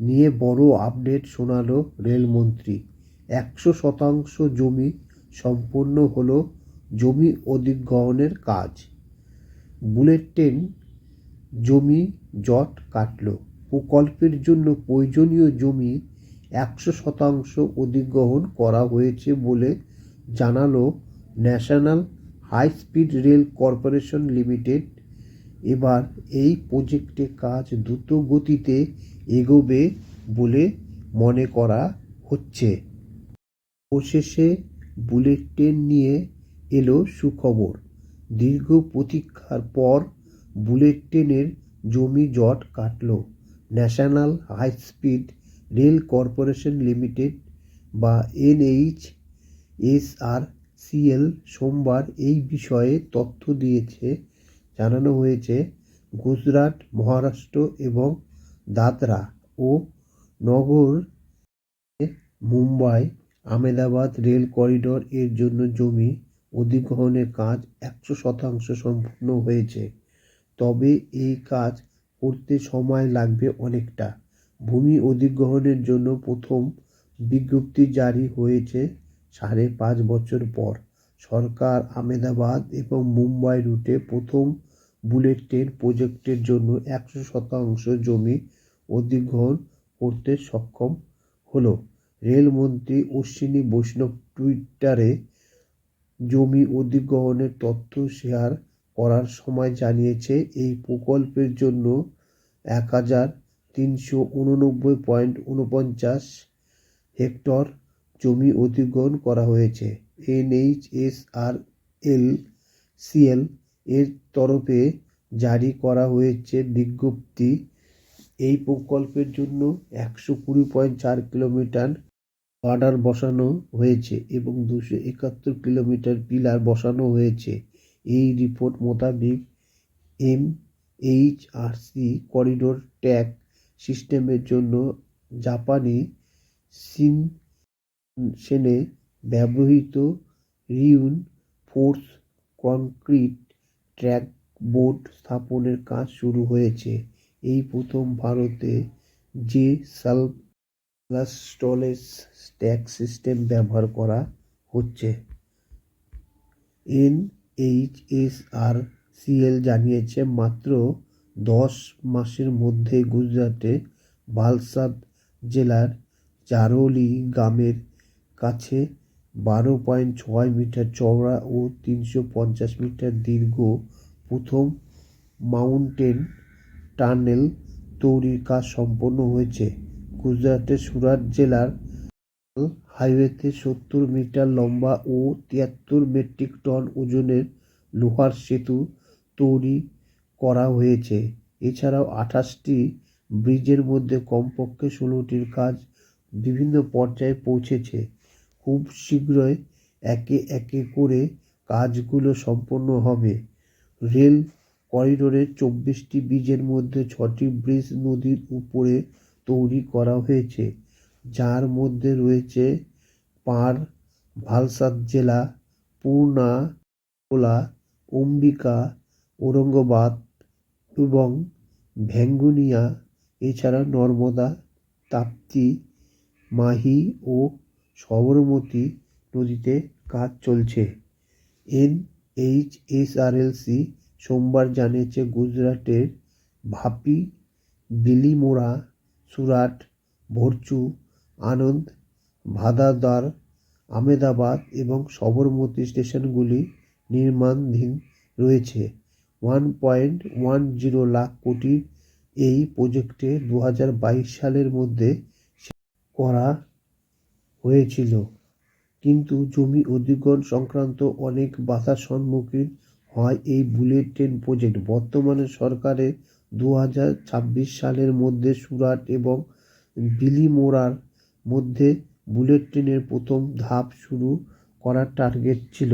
নিয়ে বড় আপডেট শোনাল রেলমন্ত্রী। একশো শতাংশ জমি সম্পন্ন হল জমি অধিগ্রহণের কাজ। বুলেট ট্রেন জমি জট কাটল। প্রকল্পের জন্য প্রয়োজনীয় জমি একশো শতাংশ অধিগ্রহণ করা হয়েছে বলে জানালো national high speed rail corporation limited. এবার এই প্রজেক্টে কাজ দ্রুত গতিতে এগোবে বলে মনে করা হচ্ছে। অবশেষে বুলেট ট্রেন নিয়ে এলো সুখবর। দীর্ঘ প্রতীক্ষার পর বুলেট ট্রেনের জমি জট কাটল। National high speed rail corporation limited বা এনএইচ এসআরসিএল সোমবার এই বিষয়ে তথ্য দিয়েছে, জানানো হয়েছে গুজরাট, মহারাষ্ট্র এবং দাদরা ও নগর মুম্বাই আমেদাবাদ রেল করিডর এর জন্য জমি অধিগ্রহণের কাজ একশো শতাংশ সম্পূর্ণ হয়েছে। তবে এই কাজ করতে সময় লাগবে অনেকটা। ভূমি অধিগ্রহণের জন্য প্রথম বিজ্ঞপ্তি জারি হয়েছে সাড়ে পাঁচ বছর পর। সরকার আমেদাবাদ এবং মুম্বাই রুটে প্রথম বুলেট ট্রেন প্রজেক্টের জন্য একশো শতাংশ জমি অধিগ্রহণ করতে সক্ষম হলো। রেলমন্ত্রী অশ্বিনী বৈষ্ণব টুইটারে, জমি অধিগ্রহণের তথ্য শেয়ার করার সময় জানিয়েছে, এই প্রকল্পের জন্য এক হাজার তিনশো উননব্বই পয়েন্ট উনপঞ্চাশ হেক্টর জমি অধিগ্রহণ করা হয়েছে। এনএইচএসআরএল সিএল এর তরফে জারি করা হয়েছে বিজ্ঞপ্তি। এই প্রকল্পের জন্য একশো কুড়ি পয়েন্ট চার কিলোমিটার গার্ডার বসানো হয়েছে এবং দুশো একাত্তর কিলোমিটার পিলার বসানো হয়েছে। এই রিপোর্ট মোতাবেক M H R C corridor tag সিস্টেমের জন্য জাপানি সিন সেনে ব্যবহৃত reinforced concrete track board স্থাপনের কাজ শুরু হয়েছে। এই প্রথম ভারতে যে সালভাস্টলেস ট্যাগ সিস্টেম ব্যবহার করা হচ্ছে। এনএইচএসআরসিএল জানিয়েছে, মাত্র দশ মাসের মধ্যে গুজরাটে ভালসাদ জেলার চারোলি গ্রামের কাছে বারো পয়েন্ট ছয় মিটার চওড়া ও তিনশো পঞ্চাশ মিটার দীর্ঘ প্রথম মাউন্টেন টানেল তৈরির কাজ সম্পন্ন হয়েছে। গুজরাটের সুরাট জেলার হাইওয়েতে সত্তর মিটার লম্বা ও তিয়াত্তর মেট্রিক টন ওজনের লোহার সেতু তৈরি করা হয়েছে। এছাড়াও আঠাশটি ব্রিজের মধ্যে কমপক্ষে ষোলোটির কাজ বিভিন্ন পর্যায়ে পৌঁছেছে। খুব শীঘ্রই একে একে করে কাজগুলো সম্পন্ন হবে। রেল করিডোরের চব্বিশটি ব্রিজের মধ্যে ছটি ব্রিজ নদীর উপরে তৈরি করা হয়েছে, যার মধ্যে রয়েছে পার ভালসাদ জেলা পূর্ণা কোলা অম্বিকা, ঔরঙ্গাবাদ এবং ভ্যাঙ্গুনিয়া এছাড়া নর্মদা, তাপ্তি, মাহি ও সবরমতী নদীতে কাজ চলছে। এনএইচএসআরএলসি সোমবার জানিয়েছে গুজরাটের ভাপি বিলিমোরা সুরাট, ভরচু, আনন্দ, ভাদাদার আমেদাবাদ এবং সবরমতী স্টেশনগুলি নির্মাণাধীন রয়েছে। One point one zero lakh কোটির এই প্রজেক্টে দু হাজার বাইশ সালের মধ্যে করা হয়েছিল। কিন্তু জমি অধিগ্রহণ সংক্রান্ত অনেক বাধার সম্মুখীন হয় এই বুলেট ট্রেন প্রজেক্ট। বর্তমানে সরকারের দু হাজার ছাব্বিশ সালের মধ্যে সুরাট এবং বিলিমোরার মধ্যে বুলেট ট্রেনের প্রথম ধাপ শুরু করার টার্গেট ছিল।